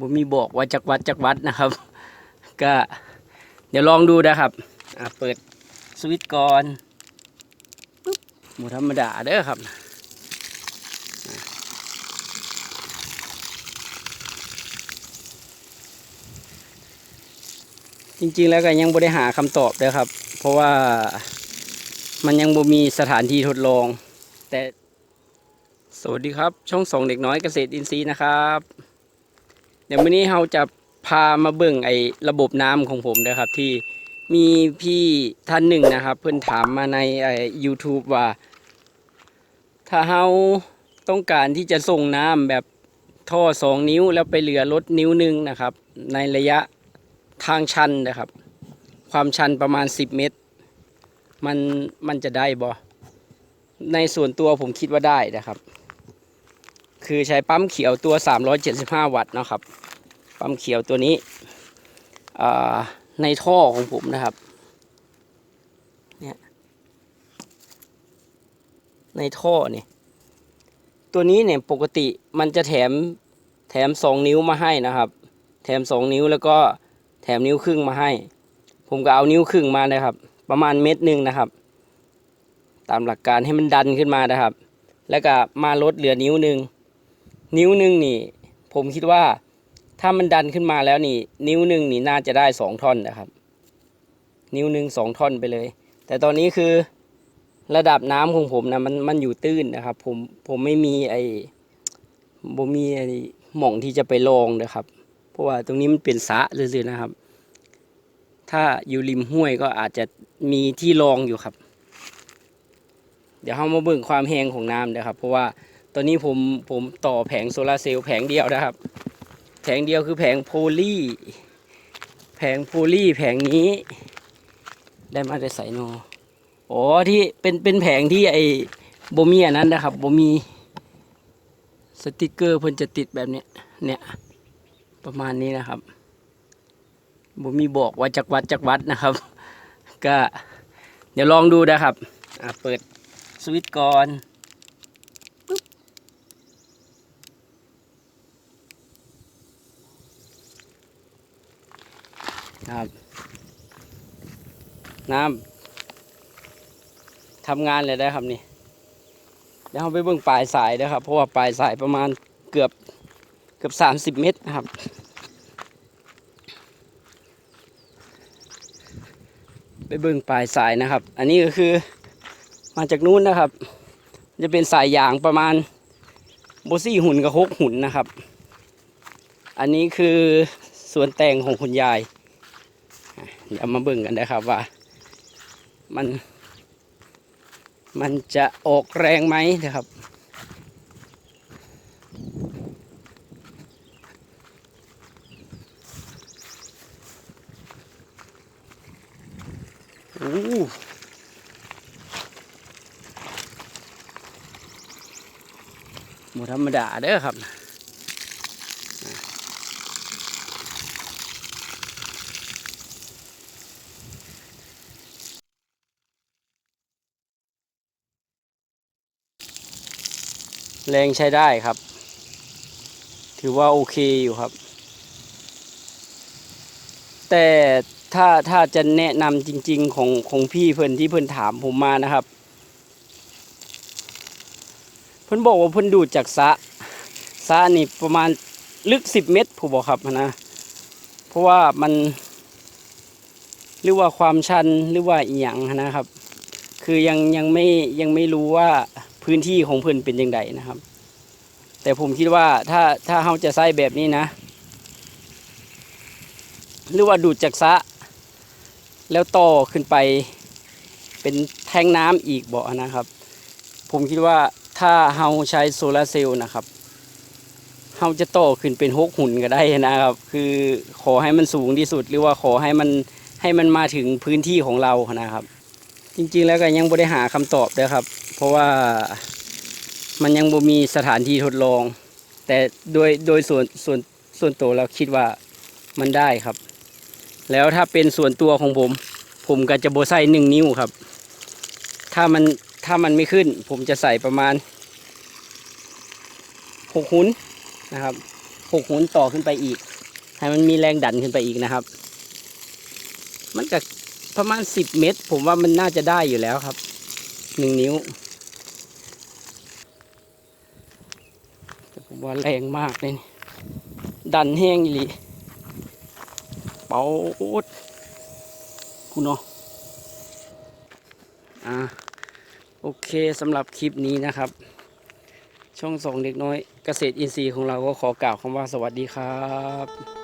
บ่มีบอกว่าจากวัดจากวัดนะครับ ก็เดี๋ยวลองดูนะครับเปิดสวิตช์ก่อนหมูธรรมดาเด้อครับจริงๆแล้วก็ยังบ่ได้หาคำตอบเลยครับ เพราะว่ามันยังบ่มีสถานที่ทดลอง แต่สวัสดีครับ ช่องสองเด็กน้อยเกษตรอินทรีย์นะครับ ดี๋ยววันนี้เราจะพามาเบิ่งไอ้ระบบน้ำของผมนะครับ ที่มีพี่ท่านหนึ่งนะครับ เพื่อนถามมาในไอ้ YouTube ว่า ถ้าเราต้องการที่จะส่งน้ำแบบท่อสองนิ้วแล้วไปเหลือรถนิ้วหนึ่งนะครับ ในระยะทางชันนะครับ ความชันประมาณ 10 เมตร มันมันจะได้บ่ในส่วนตัวผมคิดว่าได้นะครับ คือใช้ปั๊มเขียวตัว 375 วัตต์นะครับ ปั๊มเขียวตัวนี้ในท่อของผมนะครับเนี่ยในท่อเนี่ยตัวนี้เนี่ยปกติมันจะแถมแถม 2 นิ้วมาให้นะครับ แถม 2 นิ้วแล้วก็แถมนิ้วครึ่งมาให้ ผมก็เอานิ้วครึ่งมานะครับ ประมาณเม็ดหนึ่งนะครับ ตามหลักการให้มันดันขึ้นมานะครับ แล้วก็มาลดเหลือนิ้วหนึ่ง นิ้วหนึ่งนี่ ผมคิดว่าถ้ามันดันขึ้นมาแล้วนี่ นิ้วหนึ่งนี่น่าจะได้สองท่อนนะครับ นิ้วหนึ่งสองท่อนไปเลย แต่ตอนนี้คือระดับน้ำของผมนะมันมันอยู่ตื้นนะครับ ผมผมไม่มีไอ้ผมมีไอ้หม่องที่จะไปลองนะครับ เพราะว่าตรงนี้มันเป็นสะซื่อๆนะครับ ถ้าอยู่ริมห้วยก็อาจจะมีที่รองอยู่ครับ เดี๋ยวเรามาเบิ่งความแห้งของน้ำนะครับ เพราะว่า ตอนนี้ผมผมต่อแผงโซลาร์เซลล์แผงเดียวนะครับ แผงเดียวคือแผงโพลีแผงโพลีแผงนี้ ได้มาได้ใส่นออ๋อที่เป็นเป็นแผงที่ไอ้โบมีอันนั้นนะครับโบมีสติกเกอร์เพิ่นจะติดแบบเนี้ยเนี่ยประมาณนี้นะครับโบมีบอกว่าจากวัดจากวัดนะครับ ก็เดี๋ยวลองดูนะครับอะเปิดสวิตช์ก่อน ครับ น้ำทำงานเลยได้ครับนี่เดี๋ยวเราไปเบิ่งปลายสายนะครับ เพราะว่าปลายสายประมาณเกือบเกือบสามสิบเมตรนะครับไปเบิ่งปลายสายนะครับ อันนี้ก็คือมาจากนู้นนะครับ จะเป็นสายยางประมาณโบซี่หุ่นกับหกหุ่นนะครับ อันนี้คือส่วนแต่งของคุณยาย เดี๋ยวมาเบิ่งกันนะครับว่า มัน มันจะออกแรงไหมนะครับโอ้หมูธรรมดาเด้อครับ แรงใช้ได้ครับ ถือว่าโอเคอยู่ครับ แต่ถ้าถ้าจะแนะนำจริง ๆ ของของพี่เพิ่นที่เพิ่นถามผมมานะครับ เพิ่นบอกว่าเพิ่นดูดจากสะสะนี่ประมาณลึกสิบเมตรผมบอกครับนะเพราะว่ามัน หรือว่าความชันหรือว่าอีหยังนะครับ คือยังยังไม่ยังไม่รู้ว่า พื้นที่ของเพิ่นเป็นยังไงนะครับ แต่ผมคิดว่าถ้าถ้าเราจะใส่แบบนี้นะ หรือว่าดูดจากสะ แล้วต่อขึ้นไปเป็นแทงน้ำอีกบ่อนะครับ ผมคิดว่าถ้าเราใช้โซลาร์เซลล์นะครับเราจะโตขึ้นเป็นหกหุ่นก็ได้นะครับ คือขอให้มันสูงที่สุด หรือว่าขอให้มันให้มันมาถึงพื้นที่ของเรานะครับ จริงๆแล้วก็ยังบ่ได้หาคำตอบเลยครับ เพราะว่ามันยังบ่มีสถานที่ทดลอง แต่โดยโดยส่วนส่วนส่วนตัวเราคิดว่ามันได้ครับ แล้วถ้าเป็นส่วนตัวของผม ผมก็จะโบใส่หนึ่งนิ้วครับ ถ้ามันถ้ามันไม่ขึ้น ผมจะใส่ประมาณหกหุนนะครับหกหุนต่อขึ้นไปอีก ให้มันมีแรงดันขึ้นไปอีกนะครับ มันก็ประมาณสิบเมตร ผมว่ามันน่าจะได้อยู่แล้วครับหนึ่งนิ้ว ว่าแรงมากเลย ดันแห้งอีหลีเป่าคุณเนาะอ่าโอเคสำหรับคลิปนี้นะครับ ช่องสองเด็กน้อยเกษตรอินทรีย์ของเราก็ขอกล่าวคำว่าสวัสดีครับ